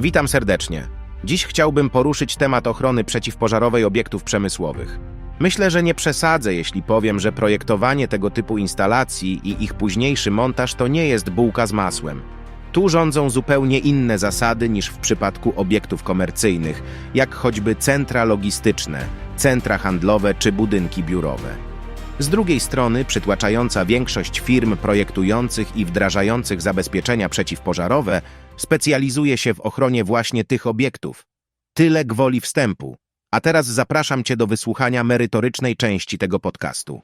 Witam serdecznie. Dziś chciałbym poruszyć temat ochrony przeciwpożarowej obiektów przemysłowych. Myślę, że nie przesadzę, jeśli powiem, że projektowanie tego typu instalacji i ich późniejszy montaż to nie jest bułka z masłem. Tu rządzą zupełnie inne zasady niż w przypadku obiektów komercyjnych, jak choćby centra logistyczne, centra handlowe czy budynki biurowe. Z drugiej strony, przytłaczająca większość firm projektujących i wdrażających zabezpieczenia przeciwpożarowe specjalizuje się w ochronie właśnie tych obiektów. Tyle gwoli wstępu. A teraz zapraszam Cię do wysłuchania merytorycznej części tego podcastu.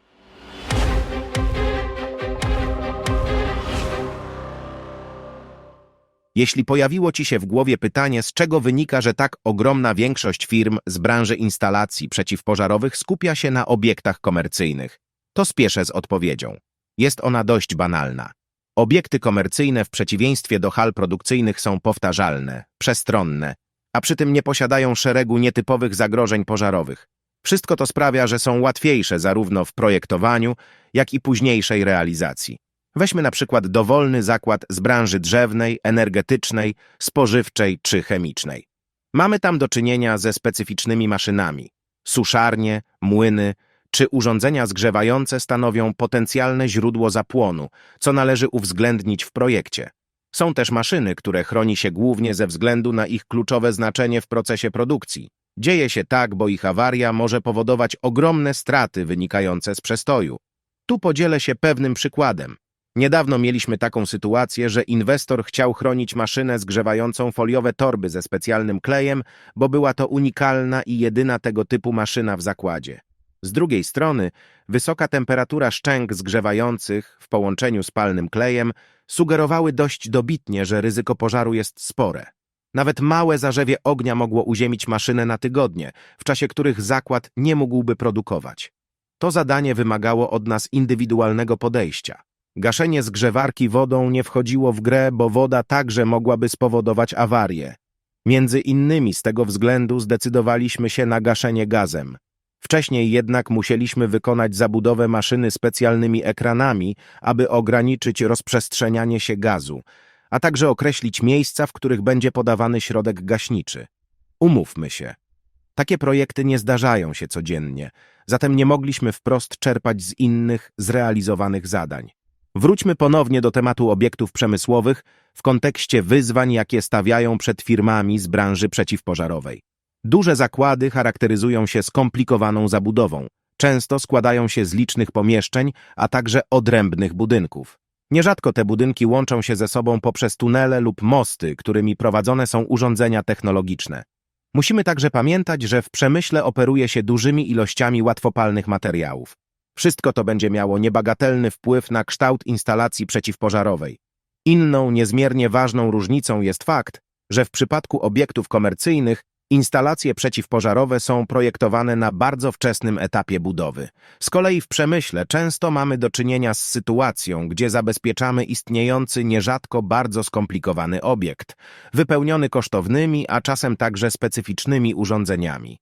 Jeśli pojawiło Ci się w głowie pytanie, z czego wynika, że tak ogromna większość firm z branży instalacji przeciwpożarowych skupia się na obiektach komercyjnych, to spieszę z odpowiedzią. Jest ona dość banalna. Obiekty komercyjne w przeciwieństwie do hal produkcyjnych są powtarzalne, przestronne, a przy tym nie posiadają szeregu nietypowych zagrożeń pożarowych. Wszystko to sprawia, że są łatwiejsze zarówno w projektowaniu, jak i późniejszej realizacji. Weźmy na przykład dowolny zakład z branży drzewnej, energetycznej, spożywczej czy chemicznej. Mamy tam do czynienia ze specyficznymi maszynami. Suszarnie, młyny czy urządzenia zgrzewające stanowią potencjalne źródło zapłonu, co należy uwzględnić w projekcie. Są też maszyny, które chroni się głównie ze względu na ich kluczowe znaczenie w procesie produkcji. Dzieje się tak, bo ich awaria może powodować ogromne straty wynikające z przestoju. Tu podzielę się pewnym przykładem. Niedawno mieliśmy taką sytuację, że inwestor chciał chronić maszynę zgrzewającą foliowe torby ze specjalnym klejem, bo była to unikalna i jedyna tego typu maszyna w zakładzie. Z drugiej strony, wysoka temperatura szczęk zgrzewających w połączeniu z palnym klejem sugerowały dość dobitnie, że ryzyko pożaru jest spore. Nawet małe zarzewie ognia mogło uziemić maszynę na tygodnie, w czasie których zakład nie mógłby produkować. To zadanie wymagało od nas indywidualnego podejścia. Gaszenie zgrzewarki wodą nie wchodziło w grę, bo woda także mogłaby spowodować awarię. Między innymi z tego względu zdecydowaliśmy się na gaszenie gazem. Wcześniej jednak musieliśmy wykonać zabudowę maszyny specjalnymi ekranami, aby ograniczyć rozprzestrzenianie się gazu, a także określić miejsca, w których będzie podawany środek gaśniczy. Umówmy się. Takie projekty nie zdarzają się codziennie, zatem nie mogliśmy wprost czerpać z innych, zrealizowanych zadań. Wróćmy ponownie do tematu obiektów przemysłowych w kontekście wyzwań, jakie stawiają przed firmami z branży przeciwpożarowej. Duże zakłady charakteryzują się skomplikowaną zabudową. Często składają się z licznych pomieszczeń, a także odrębnych budynków. Nierzadko te budynki łączą się ze sobą poprzez tunele lub mosty, którymi prowadzone są urządzenia technologiczne. Musimy także pamiętać, że w przemyśle operuje się dużymi ilościami łatwopalnych materiałów. Wszystko to będzie miało niebagatelny wpływ na kształt instalacji przeciwpożarowej. Inną, niezmiernie ważną różnicą jest fakt, że w przypadku obiektów komercyjnych Instalacje przeciwpożarowe są projektowane na bardzo wczesnym etapie budowy. Z kolei w przemyśle często mamy do czynienia z sytuacją, gdzie zabezpieczamy istniejący nierzadko bardzo skomplikowany obiekt, wypełniony kosztownymi, a czasem także specyficznymi urządzeniami.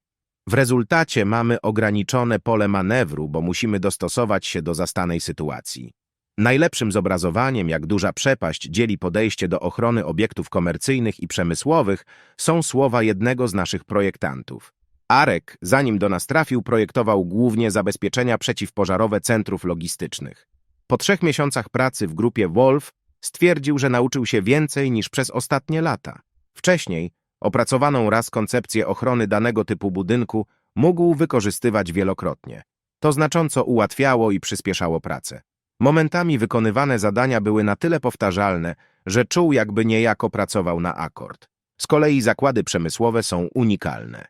W rezultacie mamy ograniczone pole manewru, bo musimy dostosować się do zastanej sytuacji. Najlepszym zobrazowaniem, jak duża przepaść dzieli podejście do ochrony obiektów komercyjnych i przemysłowych, są słowa jednego z naszych projektantów. Arek, zanim do nas trafił, projektował głównie zabezpieczenia przeciwpożarowe centrów logistycznych. Po trzech miesiącach pracy w grupie Wolf stwierdził, że nauczył się więcej niż przez ostatnie lata. Wcześniej opracowaną raz koncepcję ochrony danego typu budynku mógł wykorzystywać wielokrotnie. To znacząco ułatwiało i przyspieszało pracę. Momentami wykonywane zadania były na tyle powtarzalne, że czuł jakby niejako pracował na akord. Z kolei zakłady przemysłowe są unikalne.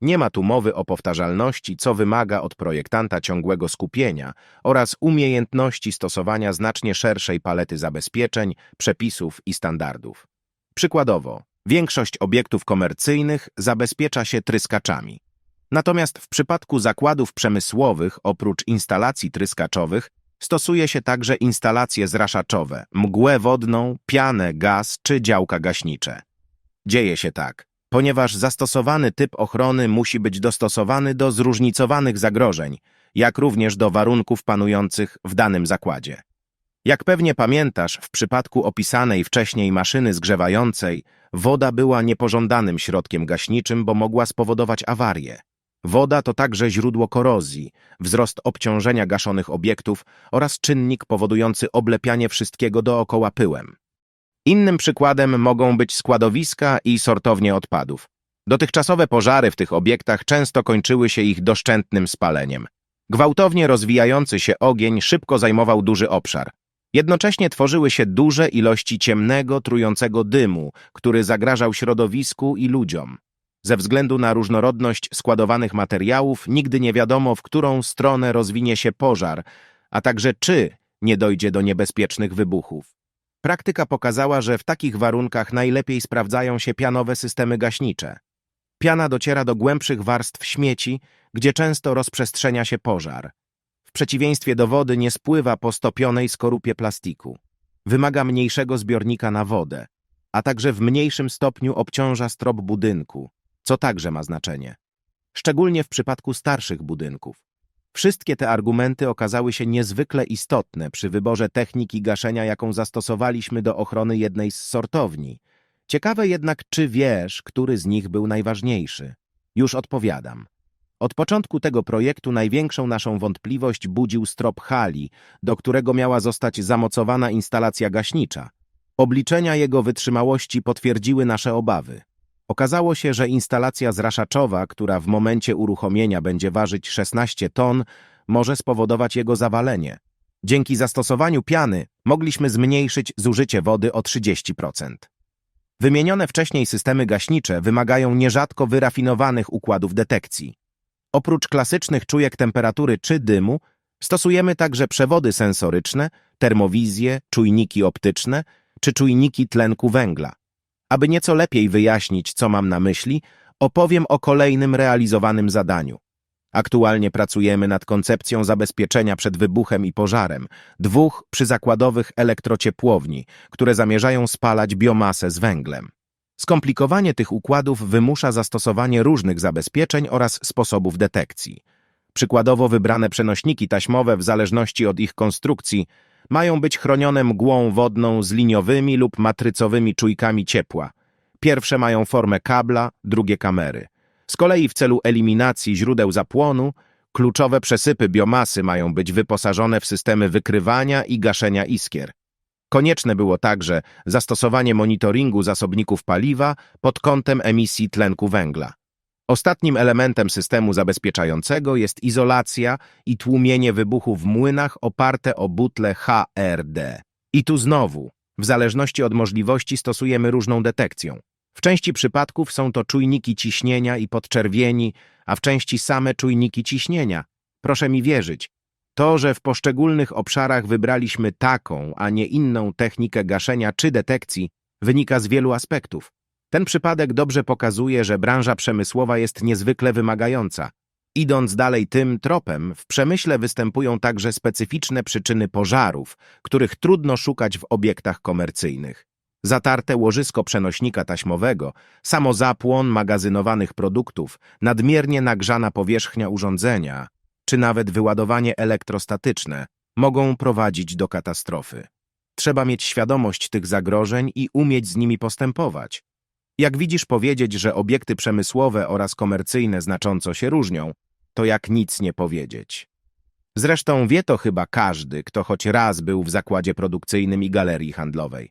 Nie ma tu mowy o powtarzalności, co wymaga od projektanta ciągłego skupienia oraz umiejętności stosowania znacznie szerszej palety zabezpieczeń, przepisów i standardów. Przykładowo, większość obiektów komercyjnych zabezpiecza się tryskaczami. Natomiast w przypadku zakładów przemysłowych, oprócz instalacji tryskaczowych, Stosuje się także instalacje zraszaczowe, mgłę wodną, pianę, gaz czy działka gaśnicze. Dzieje się tak, ponieważ zastosowany typ ochrony musi być dostosowany do zróżnicowanych zagrożeń, jak również do warunków panujących w danym zakładzie. Jak pewnie pamiętasz, w przypadku opisanej wcześniej maszyny zgrzewającej, woda była niepożądanym środkiem gaśniczym, bo mogła spowodować awarię. Woda to także źródło korozji, wzrost obciążenia gaszonych obiektów oraz czynnik powodujący oblepianie wszystkiego dookoła pyłem. Innym przykładem mogą być składowiska i sortownie odpadów. Dotychczasowe pożary w tych obiektach często kończyły się ich doszczętnym spaleniem. Gwałtownie rozwijający się ogień szybko zajmował duży obszar. Jednocześnie tworzyły się duże ilości ciemnego, trującego dymu, który zagrażał środowisku i ludziom. Ze względu na różnorodność składowanych materiałów nigdy nie wiadomo, w którą stronę rozwinie się pożar, a także czy nie dojdzie do niebezpiecznych wybuchów. Praktyka pokazała, że w takich warunkach najlepiej sprawdzają się pianowe systemy gaśnicze. Piana dociera do głębszych warstw śmieci, gdzie często rozprzestrzenia się pożar. W przeciwieństwie do wody nie spływa po stopionej skorupie plastiku. Wymaga mniejszego zbiornika na wodę, a także w mniejszym stopniu obciąża strop budynku, co także ma znaczenie. Szczególnie w przypadku starszych budynków. Wszystkie te argumenty okazały się niezwykle istotne przy wyborze techniki gaszenia, jaką zastosowaliśmy do ochrony jednej z sortowni. Ciekawe jednak, czy wiesz, który z nich był najważniejszy. Już odpowiadam. Od początku tego projektu największą naszą wątpliwość budził strop hali, do którego miała zostać zamocowana instalacja gaśnicza. Obliczenia jego wytrzymałości potwierdziły nasze obawy. Okazało się, że instalacja zraszaczowa, która w momencie uruchomienia będzie ważyć 16 ton, może spowodować jego zawalenie. Dzięki zastosowaniu piany mogliśmy zmniejszyć zużycie wody o 30%. Wymienione wcześniej systemy gaśnicze wymagają nierzadko wyrafinowanych układów detekcji. Oprócz klasycznych czujek temperatury czy dymu, stosujemy także przewody sensoryczne, termowizje, czujniki optyczne czy czujniki tlenku węgla. Aby nieco lepiej wyjaśnić, co mam na myśli, opowiem o kolejnym realizowanym zadaniu. Aktualnie pracujemy nad koncepcją zabezpieczenia przed wybuchem i pożarem dwóch przyzakładowych elektrociepłowni, które zamierzają spalać biomasę z węglem. Skomplikowanie tych układów wymusza zastosowanie różnych zabezpieczeń oraz sposobów detekcji. Przykładowo wybrane przenośniki taśmowe w zależności od ich konstrukcji mają być chronione mgłą wodną z liniowymi lub matrycowymi czujkami ciepła. Pierwsze mają formę kabla, drugie kamery. Z kolei w celu eliminacji źródeł zapłonu, kluczowe przesypy biomasy mają być wyposażone w systemy wykrywania i gaszenia iskier. Konieczne było także zastosowanie monitoringu zasobników paliwa pod kątem emisji tlenku węgla. Ostatnim elementem systemu zabezpieczającego jest izolacja i tłumienie wybuchu w młynach oparte o butle HRD. I tu znowu, w zależności od możliwości stosujemy różną detekcją. W części przypadków są to czujniki ciśnienia i podczerwieni, a w części same czujniki ciśnienia. Proszę mi wierzyć, to, że w poszczególnych obszarach wybraliśmy taką, a nie inną technikę gaszenia czy detekcji, wynika z wielu aspektów. Ten przypadek dobrze pokazuje, że branża przemysłowa jest niezwykle wymagająca. Idąc dalej tym tropem, w przemyśle występują także specyficzne przyczyny pożarów, których trudno szukać w obiektach komercyjnych. Zatarte łożysko przenośnika taśmowego, samozapłon magazynowanych produktów, nadmiernie nagrzana powierzchnia urządzenia, czy nawet wyładowanie elektrostatyczne mogą prowadzić do katastrofy. Trzeba mieć świadomość tych zagrożeń i umieć z nimi postępować. Jak widzisz powiedzieć, że obiekty przemysłowe oraz komercyjne znacząco się różnią, to jak nic nie powiedzieć. Zresztą wie to chyba każdy, kto choć raz był w zakładzie produkcyjnym i galerii handlowej.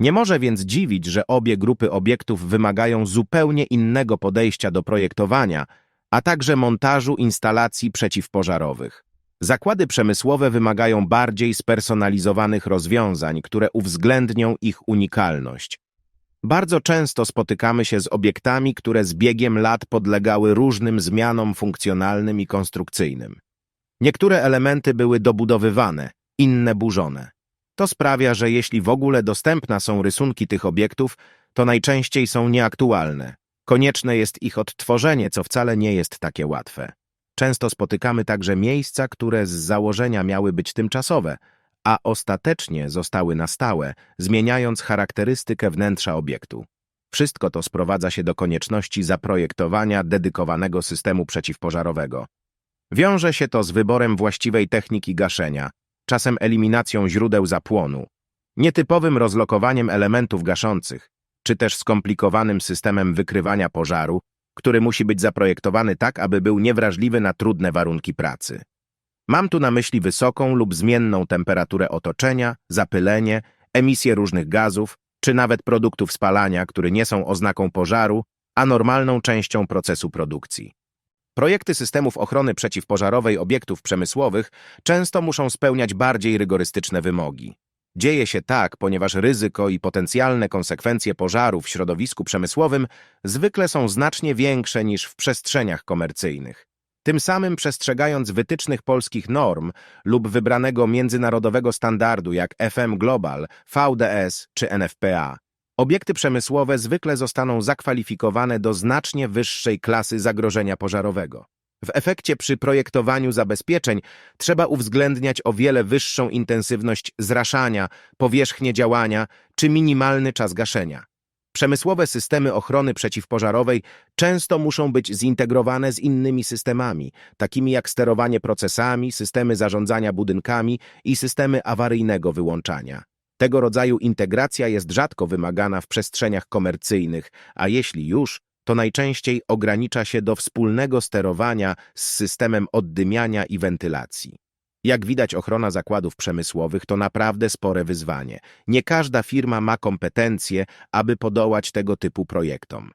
Nie może więc dziwić, że obie grupy obiektów wymagają zupełnie innego podejścia do projektowania, a także montażu instalacji przeciwpożarowych. Zakłady przemysłowe wymagają bardziej spersonalizowanych rozwiązań, które uwzględnią ich unikalność. Bardzo często spotykamy się z obiektami, które z biegiem lat podlegały różnym zmianom funkcjonalnym i konstrukcyjnym. Niektóre elementy były dobudowywane, inne burzone. To sprawia, że jeśli w ogóle dostępne są rysunki tych obiektów, to najczęściej są nieaktualne. Konieczne jest ich odtworzenie, co wcale nie jest takie łatwe. Często spotykamy także miejsca, które z założenia miały być tymczasowe, a ostatecznie zostały na stałe, zmieniając charakterystykę wnętrza obiektu. Wszystko to sprowadza się do konieczności zaprojektowania dedykowanego systemu przeciwpożarowego. Wiąże się to z wyborem właściwej techniki gaszenia, czasem eliminacją źródeł zapłonu, nietypowym rozlokowaniem elementów gaszących, czy też skomplikowanym systemem wykrywania pożaru, który musi być zaprojektowany tak, aby był niewrażliwy na trudne warunki pracy. Mam tu na myśli wysoką lub zmienną temperaturę otoczenia, zapylenie, emisję różnych gazów, czy nawet produktów spalania, które nie są oznaką pożaru, a normalną częścią procesu produkcji. Projekty systemów ochrony przeciwpożarowej obiektów przemysłowych często muszą spełniać bardziej rygorystyczne wymogi. Dzieje się tak, ponieważ ryzyko i potencjalne konsekwencje pożaru w środowisku przemysłowym zwykle są znacznie większe niż w przestrzeniach komercyjnych. Tym samym przestrzegając wytycznych polskich norm lub wybranego międzynarodowego standardu jak FM Global, VDS czy NFPA, obiekty przemysłowe zwykle zostaną zakwalifikowane do znacznie wyższej klasy zagrożenia pożarowego. W efekcie przy projektowaniu zabezpieczeń trzeba uwzględniać o wiele wyższą intensywność zraszania, powierzchnię działania czy minimalny czas gaszenia. Przemysłowe systemy ochrony przeciwpożarowej często muszą być zintegrowane z innymi systemami, takimi jak sterowanie procesami, systemy zarządzania budynkami i systemy awaryjnego wyłączania. Tego rodzaju integracja jest rzadko wymagana w przestrzeniach komercyjnych, a jeśli już, to najczęściej ogranicza się do wspólnego sterowania z systemem oddymiania i wentylacji. Jak widać, ochrona zakładów przemysłowych to naprawdę spore wyzwanie. Nie każda firma ma kompetencje, aby podołać tego typu projektom.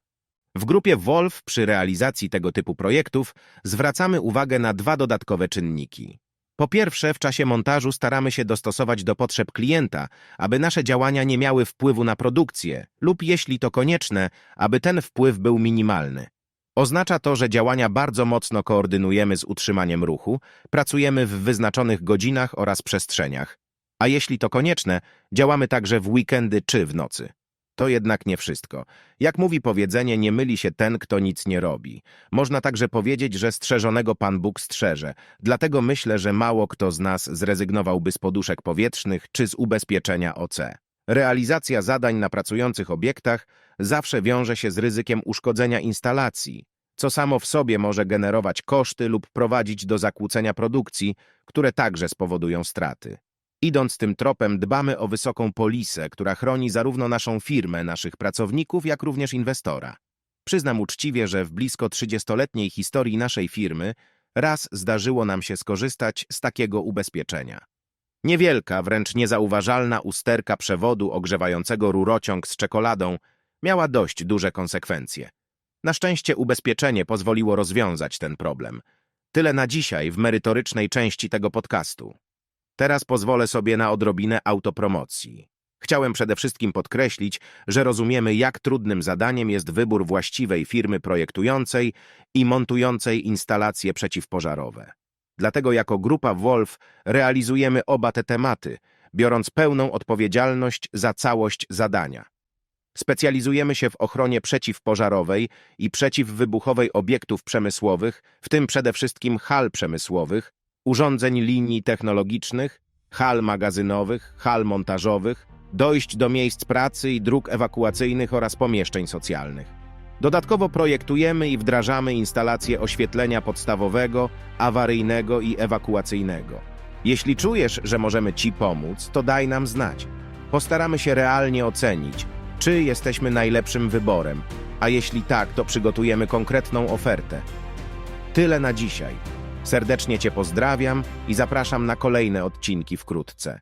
W grupie Wolf przy realizacji tego typu projektów zwracamy uwagę na dwa dodatkowe czynniki. Po pierwsze, w czasie montażu staramy się dostosować do potrzeb klienta, aby nasze działania nie miały wpływu na produkcję, lub jeśli to konieczne, aby ten wpływ był minimalny. Oznacza to, że działania bardzo mocno koordynujemy z utrzymaniem ruchu, pracujemy w wyznaczonych godzinach oraz przestrzeniach, a jeśli to konieczne, działamy także w weekendy czy w nocy. To jednak nie wszystko. Jak mówi powiedzenie, nie myli się ten, kto nic nie robi. Można także powiedzieć, że strzeżonego Pan Bóg strzeże. Dlatego myślę, że mało kto z nas zrezygnowałby z poduszek powietrznych czy z ubezpieczenia OC. Realizacja zadań na pracujących obiektach zawsze wiąże się z ryzykiem uszkodzenia instalacji, co samo w sobie może generować koszty lub prowadzić do zakłócenia produkcji, które także spowodują straty. Idąc tym tropem, dbamy o wysoką polisę, która chroni zarówno naszą firmę, naszych pracowników, jak również inwestora. Przyznam uczciwie, że w blisko 30-letniej historii naszej firmy raz zdarzyło nam się skorzystać z takiego ubezpieczenia. Niewielka, wręcz niezauważalna usterka przewodu ogrzewającego rurociąg z czekoladą miała dość duże konsekwencje. Na szczęście ubezpieczenie pozwoliło rozwiązać ten problem. Tyle na dzisiaj w merytorycznej części tego podcastu. Teraz pozwolę sobie na odrobinę autopromocji. Chciałem przede wszystkim podkreślić, że rozumiemy, jak trudnym zadaniem jest wybór właściwej firmy projektującej i montującej instalacje przeciwpożarowe. Dlatego jako grupa Wolf realizujemy oba te tematy, biorąc pełną odpowiedzialność za całość zadania. Specjalizujemy się w ochronie przeciwpożarowej i przeciwwybuchowej obiektów przemysłowych, w tym przede wszystkim hal przemysłowych, urządzeń linii technologicznych, hal magazynowych, hal montażowych, dojść do miejsc pracy i dróg ewakuacyjnych oraz pomieszczeń socjalnych. Dodatkowo projektujemy i wdrażamy instalacje oświetlenia podstawowego, awaryjnego i ewakuacyjnego. Jeśli czujesz, że możemy Ci pomóc, to daj nam znać. Postaramy się realnie ocenić, czy jesteśmy najlepszym wyborem, a jeśli tak, to przygotujemy konkretną ofertę. Tyle na dzisiaj. Serdecznie Cię pozdrawiam i zapraszam na kolejne odcinki wkrótce.